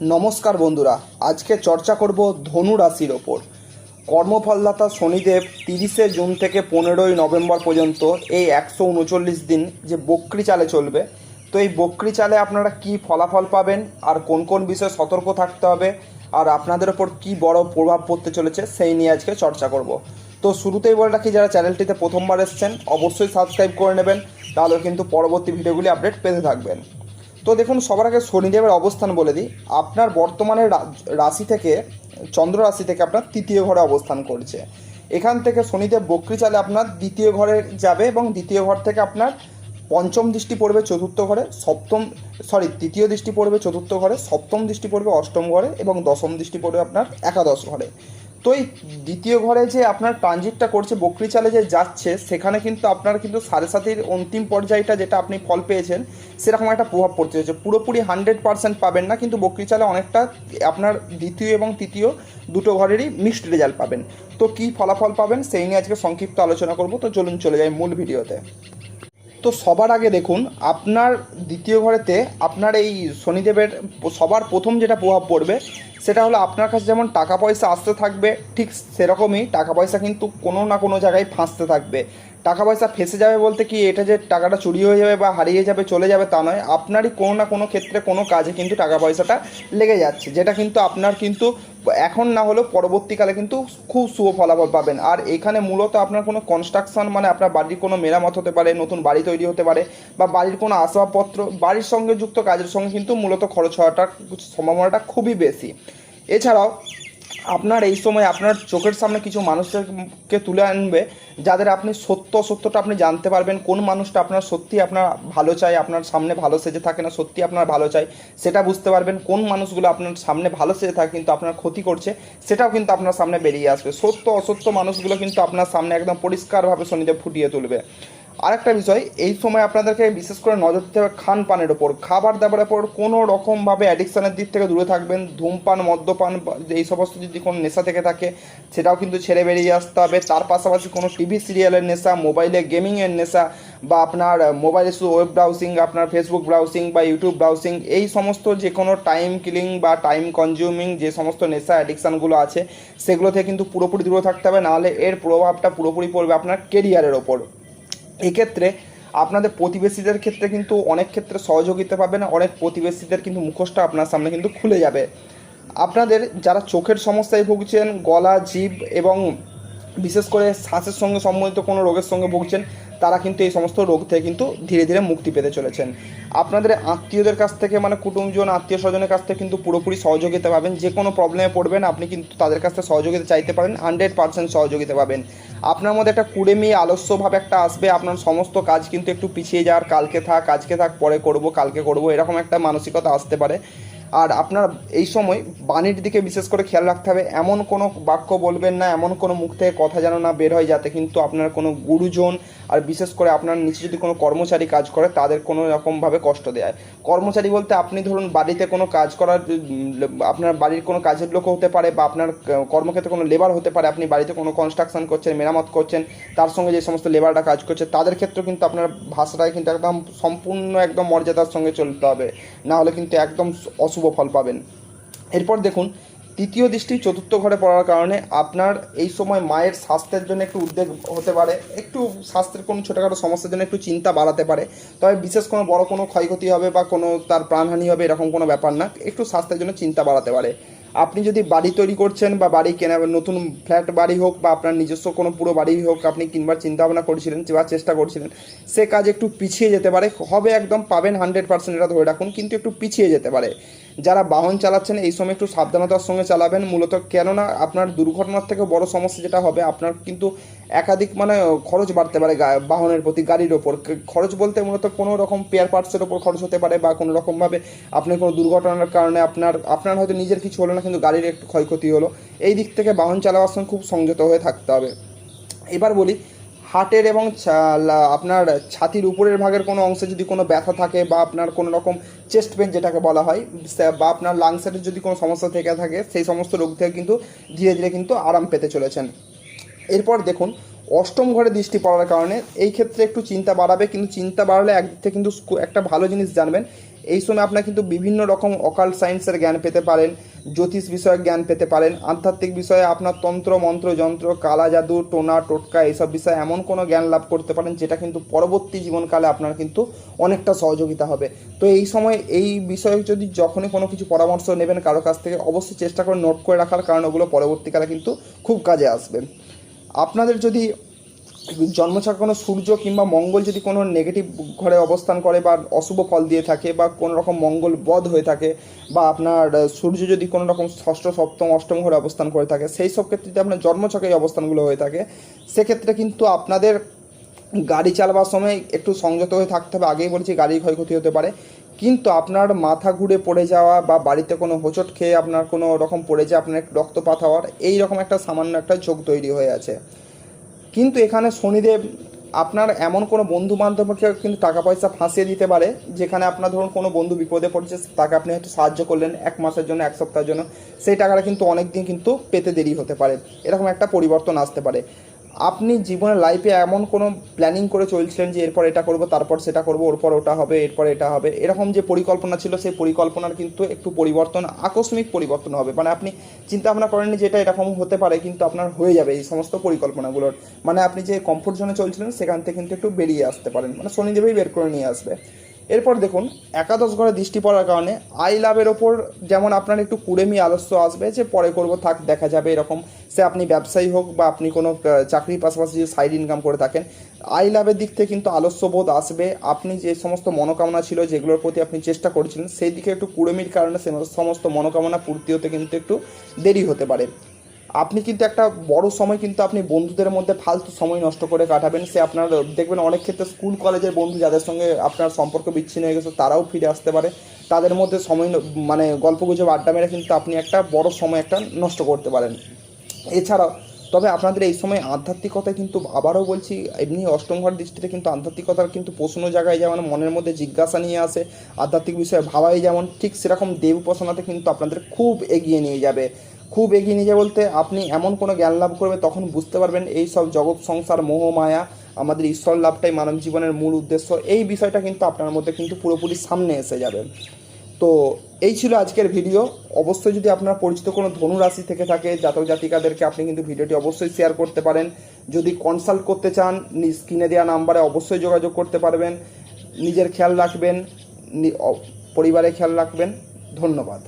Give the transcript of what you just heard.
নমস্কার বন্ধুরা, আজকে চর্চা করব ধনু রাশির ওপর। কর্মফলদাতা শনিদেব তিরিশে জুন থেকে পনেরোই নভেম্বর পর্যন্ত এই একশো উনচল্লিশ দিন যে বক্রি চালে চলবে, তো এই বক্রি চালে আপনারা কি ফলাফল পাবেন, আর কোন কোন বিষয়ে সতর্ক থাকতে হবে, আর আপনাদের ওপর কি বড় প্রভাব পড়তে চলেছে, সেই নিয়ে আজকে চর্চা করব। তো শুরুতেই বলে রাখি, যারা চ্যানেলটিতে প্রথমবার এসছেন, অবশ্যই সাবস্ক্রাইব করে নেবেন, তাহলে কিন্তু পরবর্তী ভিডিওগুলি আপডেট পেতে থাকবেন। তো দেখুন, সবার আগে শনিদেবের অবস্থান বলে দিই। আপনার বর্তমানে রাশি থেকে, চন্দ্র রাশি থেকে আপনার তৃতীয় ঘরে অবস্থান করছে। এখান থেকে শনিদেব বক্রি চালে আপনার দ্বিতীয় ঘরে যাবে এবং দ্বিতীয় ঘর থেকে আপনার পঞ্চম দৃষ্টি পড়বে চতুর্থ ঘরে, সপ্তম সরি তৃতীয় দৃষ্টি পড়বে চতুর্থ ঘরে, সপ্তম দৃষ্টি পড়বে অষ্টম ঘরে এবং দশম দৃষ্টি পড়বে আপনার একাদশ ঘরে। এই দ্বিতীয় ঘরে যে আপনার ট্রানজিটটা করছে বকরি চালে যে যাচ্ছে, সেখানে কিন্তু আপনার কিন্তু সাড়ে সাতির অন্তিম পর্যায়টা যেটা আপনি ফল পেয়েছেন, সেরকম একটা প্রভাব পড়তে হচ্ছে পুরোপুরি হান্ড্রেড পার্সেন্ট পাবেন না, কিন্তু বকরি চালে অনেকটা আপনার দ্বিতীয় এবং তৃতীয় দুটো ঘরেরই মিক্সড রেজাল্ট পাবেন। তো কী ফলাফল পাবেন, সেই নিয়ে আজকে সংক্ষিপ্ত আলোচনা করব। তো চলুন চলে যাই মূল ভিডিওতে। তো সবার আগে দেখুন, আপনার দ্বিতীয় ঘরেতে আপনার এই শনিদেবের সবার প্রথম যেটা প্রভাব পড়বে সেটা হলো আপনার কাছে যেমন টাকা পয়সা আসতে থাকবে, ঠিক সেরকমই টাকা পয়সা কিন্তু কোনো না কোনো জায়গায় ফাঁসতে থাকবে। টাকা পয়সা ফেসে যাবে বলতে কি এটা যে টাকাটা চুরি হয়ে যাবে বা হারিয়ে যাবে, চলে যাবে তা নয়। আপনারই কোনো না কোনো ক্ষেত্রে কোনো কাজে কিন্তু টাকা পয়সাটা লেগে যাচ্ছে, যেটা কিন্তু আপনার কিন্তু এখন না হলেও পরবর্তীকালে কিন্তু খুব শুভ ফলাফল পাবেন। আর এখানে মূলত আপনার কোনো কনস্ট্রাকশন মানে আপনার বাড়ির কোনো মেরামত হতে পারে, নতুন বাড়ি তৈরি হতে পারে বা বাড়ির কোনো আসবাবপত্র, বাড়ির সঙ্গে যুক্ত কাজের সঙ্গে কিন্তু মূলত খরচ হওয়াটার সম্ভাবনাটা খুবই বেশি। এছাড়াও আপনার এই সময় আপনার চোখের সামনে কিছু মানুষকে তুলে আনবে যাদের আপনি সত্য সত্যটা আপনি জানতে পারবেন, কোন মানুষটা আপনার সত্যি আপনার ভালো চাই আপনার সামনে ভালো সেজে থাকে না, সত্যি আপনার ভালো চাই সেটা বুঝতে পারবেন। কোন মানুষগুলো আপনার সামনে ভালো সেজে থাকে কিন্তু আপনার ক্ষতি করছে, সেটাও কিন্তু আপনার সামনে বেরিয়ে আসবে। সত্য অসত্য মানুষগুলো কিন্তু আপনার সামনে একদম পরিষ্কারভাবে শনিদেব ফুটিয়ে তুলবে। আরেকটা বিষয়, এই সময় আপনাদেরকে বিশেষ করে নজর দিতে হবে খান পানের ওপর। খাবার দাবারের ওপর কোনো রকমভাবে অ্যাডিকশানের দিক থেকে দূরে থাকবেন। ধূমপান, মদ্যপান, এই সমস্ত যদি কোনো নেশা থেকে থাকে, সেটাও কিন্তু ছেড়ে বেরিয়ে আসতে হবে। তার পাশাপাশি কোনো টিভি সিরিয়ালের নেশা মোবাইলে গেমিংয়ের নেশা বা আপনার মোবাইলে শুধু ওয়েব ব্রাউসিং আপনার ফেসবুক ব্রাউসিং বা ইউটিউব ব্রাউজিং এই সমস্ত যে কোনো টাইম কিলিং বা টাইম কনজিউমিং যে সমস্ত নেশা অ্যাডিকশানগুলো আছে সেগুলো থেকে কিন্তু পুরোপুরি দূরে থাকতে হবে। নাহলে এর প্রভাবটা পুরোপুরি পড়বে আপনার কেরিয়ারের ওপর। এক্ষেত্রে আপনাদের প্রতিবেশীদের ক্ষেত্রে কিন্তু অনেক ক্ষেত্রে সহযোগিতা পাবেন অনেক প্রতিবেশীদের কিন্তু মুখোশটা আপনার সামনে কিন্তু খুলে যাবে। আপনাদের যারা চোখের সমস্যায় ভুগছেন, গলা জীব এবং বিশেষ করে শ্বাসের সঙ্গে সম্বন্ধিত কোনো রোগের সঙ্গে ভুগছেন তারা কিন্তু এই সমস্ত রোগ থেকে কিন্তু ধীরে ধীরে মুক্তি পেতে চলেছেন। আপনাদের আত্মীয়দের কাছ থেকে মানে কুটুমজন আত্মীয় স্বজনের কাছ থেকে কিন্তু পুরোপুরি সহযোগিতা পাবেন। যে কোনো প্রবলেমে পড়বেন, আপনি কিন্তু তাদের কাছ থেকে সহযোগিতা চাইতে পারেন হান্ড্রেড পার্সেন্ট সহযোগিতা পাবেন। আপনার মধ্যে একটা কুড়েমি, আলস্যভাব একটা আসবে, আপনার সমস্ত কাজ কিন্তু একটু পিছিয়ে যাওয়ার, কালকে থাক, আজকে থাক, পরে করব, কালকে করব, এরকম একটা মানসিকতা আসতে পারে। আর আপনার এই সময় বাণীর দিকে বিশেষ করে খেয়াল রাখতে হবে, এমন কোনো বাক্য বলবেন না, এমন কোনো মুখ থেকে কথা যেন না বের হয় যাতে কিন্তু আপনার কোনো গুরুজন আর বিশেষ করে আপনার নিচে যদি কোনো কর্মচারী কাজ করে, তাদের কোনো রকমভাবে কষ্ট দেয়। কর্মচারী বলতে আপনি ধরুন বাড়িতে কোনো কাজ করার, আপনার বাড়ির কোনো কাজের লোক হতে পারে বা আপনার কর্মক্ষেত্রে কোনো লেবার হতে পারে, আপনি বাড়িতে কোনো কনস্ট্রাকশন করছেন, মেরামত করছেন, তার সঙ্গে যে সমস্ত লেবাররা কাজ করছে, তাদের ক্ষেত্রেও কিন্তু আপনার ভাষাটাই কিন্তু একদম সম্পূর্ণ একদম মর্যাদার সঙ্গে চলতে হবে। না হলে কিন্তু একদম অশুভ ফল পাবেন। এরপর দেখুন তৃতীয় দৃষ্টি চতুর্থ ঘরে পড়ার কারণে আপনার এই সময় মায়ের স্বাস্থ্যের জন্য একটু উদ্বেগ হতে পারে, একটু স্বাস্থ্যের কোনো ছোটোখাটো সমস্যার জন্য একটু চিন্তা বাড়াতে পারে, তবে বিশেষ কোনো বড় কোনো ক্ষয়ক্ষতি হবে বা কোনো তার প্রাণহানি হবে এরকম কোনো ব্যাপার না, একটু স্বাস্থ্যের জন্য চিন্তা বাড়াতে পারে। আপনি যদি বাড়ি তৈরি করছেন বা বাড়ি কেনা নতুন ফ্ল্যাট বাড়ি হোক বা আপনার নিজস্ব কোনো পুরো বাড়ি হোক, আপনি কিনবার চিন্তা ভাবনা করছিলেন বা চেষ্টা করছিলেন, সে কাজ একটু পিছিয়ে যেতে পারে, হবে একদম পাবেন হান্ড্রেড পার্সেন্ট এটা ধরে রাখুন, কিন্তু একটু পিছিয়ে যেতে পারে। যারা বাহন চালাচ্ছেন, এই সময় একটু সাবধানতার সঙ্গে চালাবেন। মূলত কেননা, আপনার দুর্ঘটনার থেকে বড় সমস্যা যেটা হবে, আপনার কিন্তু একাধিক মানে খরচ বাড়তে পারে বাহনের প্রতি, গাড়ির ওপর। খরচ বলতে মূলত কোনো রকম পেয়ার পার্টসের ওপর খরচ হতে পারে বা কোনো রকমভাবে আপনি কোনো দুর্ঘটনার কারণে আপনার আপনার হয়তো নিজের কিছু হলো না, কিন্তু গাড়ির একটু ক্ষয়ক্ষতি হলো। এই দিক থেকে বাহন চালাবার সময় খুব সংযত হয়ে থাকতে হবে। এবার বলি হার্টের এবং আপনার ছাতির উপরের ভাগের কোনো অংশে যদি কোনো ব্যথা থাকে বা আপনার কোনো রকম চেস্ট পেন যেটাকে বলা হয় বা আপনার লাংসের যদি কোনো সমস্যা থেকে থাকে, সেই সমস্ত রোগ থেকে কিন্তু ধীরে ধীরে কিন্তু আরাম পেতে চলেছেন। এরপর দেখুন, অষ্টম ঘরে দৃষ্টি পড়ার কারণে এই ক্ষেত্রে একটু চিন্তা বাড়াবে, কিন্তু চিন্তা বাড়ালে একদিক থেকে কিন্তু একটা ভালো জিনিস জানবেন এই সময় আপনার কিন্তু বিভিন্ন রকম অকাল সায়েন্সের জ্ঞান পেতে পারেন, জ্যোতিষ বিষয়ক জ্ঞান পেতে পারেন, আধ্যাত্মিক বিষয়ে আপনার তন্ত্র, মন্ত্র, যন্ত্র, কালা জাদু, টোনা, টোটকা এইসব বিষয়ে এমন কোনো জ্ঞান লাভ করতে পারেন যেটা কিন্তু পরবর্তী জীবনকালে আপনার কিন্তু অনেকটা সহযোগিতা হবে। তো এই সময় এই বিষয়ে যদি যখনই কোনো কিছু পরামর্শ নেবেন কারও কাছ থেকে, অবশ্যই চেষ্টা করে নোট করে রাখার কারণ ওগুলো পরবর্তীকালে কিন্তু খুব কাজে আসবে। আপনাদের যদি জন্মছক কোনো সূর্য কিংবা মঙ্গল যদি কোনো নেগেটিভ ঘরে অবস্থান করে বা অশুভ ফল দিয়ে থাকে বা কোনো রকম মঙ্গল বধ হয়ে থাকে বা আপনার সূর্য যদি কোনো রকম ষষ্ঠ, সপ্তম, অষ্টম ঘরে অবস্থান করে থাকে, সেই সব ক্ষেত্রে যদি আপনার জন্মছকে এই অবস্থানগুলো হয়ে থাকে, সেক্ষেত্রে কিন্তু আপনাদের গাড়ি চালাবার সময় একটু সংযত হয়ে থাকতে হবে। আগেই বলেছি গাড়ির ক্ষয়ক্ষতি হতে পারে। কিন্তু আপনার মাথা ঘুরে পড়ে যাওয়া বা বাড়িতে কোনো হোঁচট খেয়ে আপনার কোনো রকম পড়ে যায়, আপনার রক্তপাত হওয়ার, এই রকম একটা সামান্য একটা যোগ তৈরি হয়ে আছে। কিন্তু এখানে শনিদেব আপনার এমন কোনো বন্ধু বান্ধবকে কিন্তু টাকা পয়সা ফাঁসিয়ে দিতে পারে, যেখানে আপনার ধরুন কোনো বন্ধু বিপদে পড়েছে, তাকে আপনি হয়তো সাহায্য করলেন এক মাসের জন্য, এক সপ্তাহের জন্য, সেই টাকাটা কিন্তু অনেক দিন কিন্তু পেতে দেরি হতে পারে। এরকম একটা পরিবর্তন আসতে পারে। আপনি জীবনের লাইফে এমন কোনো প্ল্যানিং করে চলছিলেন যে এরপর এটা করব, তারপর সেটা করব, ওরপর ওটা হবে, এরপর এটা হবে, এরকম যে পরিকল্পনা ছিল সেই পরিকল্পনার কিন্তু একটু পরিবর্তন, আকস্মিক পরিবর্তন হবে। মানে আপনি চিন্তা ভাবনা করেননি যে এটা এরকম হতে পারে, কিন্তু আপনার হয়ে যাবে এই সমস্ত পরিকল্পনাগুলোর। মানে আপনি যে কমফোর্ট জোনে চলছিলেন, সেখান থেকে কিন্তু একটু বেরিয়ে আসতে পারেন। মানে শনিদেবই বের করে নিয়ে আসবে। এরপর দেখুন, একাদশ ঘরে দৃষ্টি পড়ার কারণে আই লাভের ওপর যেমন আপনার একটু কুড়েমি আলস্য আসবে যে পরে করব, থাক, দেখা যাবে এরকম। সে আপনি ব্যবসায়ী হোক বা আপনি কোনো চাকরির পাশাপাশি যে সাইড ইনকাম করে থাকেন, আই লাভের দিক থেকে কিন্তু আলস্যবোধ আসবে। আপনি যে সমস্ত মনোকামনা ছিল যেগুলোর প্রতি আপনি চেষ্টা করছিলেন, সেই দিকে একটু কুড়েমির কারণে সে সমস্ত মনোকামনা পূর্তি হতে কিন্তু একটু দেরি হতে পারে। আপনি কিন্তু একটা বড় সময় কিন্তু আপনি বন্ধুদের মধ্যে ফালতু সময় নষ্ট করে কাটাবেন। সে আপনার, দেখবেন অনেক ক্ষেত্রে স্কুল কলেজের বন্ধু যাদের সঙ্গে আপনার সম্পর্ক বিচ্ছিন্ন হয়ে গেছে, তারাও ফিরে আসতে পারে। তাদের মধ্যে সময় মানে গল্প গুজব, আড্ডা মেরে কিন্তু আপনি একটা বড় সময় একটা নষ্ট করতে পারেন। এছাড়াও, তবে আপনাদের এই সময় আধ্যাত্মিকতা কিন্তু আবারও বলছি, এমনি অষ্টম ঘর দৃষ্টিতে কিন্তু আধ্যাত্মিকতার কিন্তু প্রশ্ন জায়গায় যেমন মনের মধ্যে জিজ্ঞাসা নিয়ে আসে, আধ্যাত্মিক বিষয়ে ভাবাই যেমন ঠিক সেরকম দেব উপাসনাতে কিন্তু আপনাদের খুব এগিয়ে নিয়ে যাবে। খুব এগিয়ে নিয়ে যাবে বলতে আপনি এমন কোনো জ্ঞান লাভ করবে, তখন বুঝতে পারবেন এই সব জগৎ, সংসার, মোহ, মায়া, আমাদের ঈশ্বর লাভটাই মানব জীবনের মূল উদ্দেশ্য। এই বিষয়টা কিন্তু আপনার মধ্যে কিন্তু পুরোপুরি সামনে এসে যাবে। তো এই ছিল আজকের ভিডিও অবশ্যই যদি আপনার পরিচিত কোনো ধনু রাশি থেকে থাকে, জাতক জাতিকাদেরকে আপনি কিন্তু ভিডিওটি অবশ্যই শেয়ার করতে পারেন। যদি কনসাল্ট করতে চান স্ক্রিনে দেওয়া নাম্বারে অবশ্যই যোগাযোগ করতে পারবেন। নিজের খেয়াল রাখবেন পরিবারে পরিবারের খেয়াল রাখবেন। ধন্যবাদ।